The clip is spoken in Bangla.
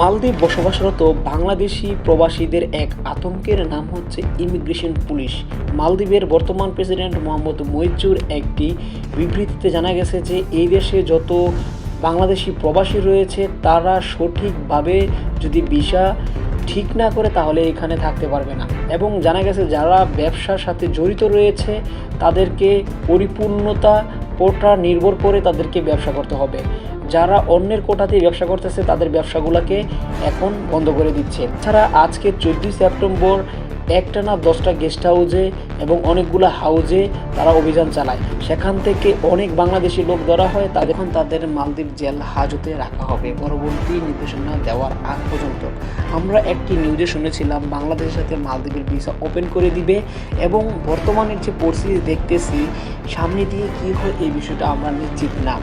মালদ্বীপ বসবাসরত বাংলাদেশি প্রবাসীদের এক আতঙ্কের নাম হচ্ছে ইমিগ্রেশন পুলিশ। মালদ্বীপের বর্তমান প্রেসিডেন্ট মোহাম্মদ মইজুর একটি বিবৃতিতে জানা গেছে যে, এই দেশে যত বাংলাদেশি প্রবাসী রয়েছে, তারা সঠিকভাবে যদি ভিসা ঠিক না করে, তাহলে এখানে থাকতে পারবে না। এবং জানা গেছে, যারা ব্যবসার সাথে জড়িত রয়েছে, তাদেরকে পরিপূর্ণতা কোটা নির্ভর করে তাদেরকে ব্যবসা করতে হবে। যারা অন্যের কোটাতে ব্যবসা করতেছে, তাদের ব্যবসাগুলোকে এখন বন্ধ করে দিচ্ছে। ছাড়া আজকে চোদ্দই সেপ্টেম্বর একটা না দশটা গেস্ট হাউসে এবং অনেকগুলো হাউজে তারা অভিযান চালায়। সেখান থেকে অনেক বাংলাদেশি লোক ধরা হয়, তাদের এখন তাদের মালদ্বীপ জেল হাজতে রাখা হবে। পরবর্তী নির্দেশনা দেওয়ার আগ পর্যন্ত। আমরা একটি নিউজে শুনেছিলাম, বাংলাদেশের সাথে মালদ্বীপের ভিসা ওপেন করে দিবে এবং বর্তমানের যে পরিস্থিতি দেখতেছি, সামনে দিয়ে কী হয় এই বিষয়টা আমরা নিশ্চিত না।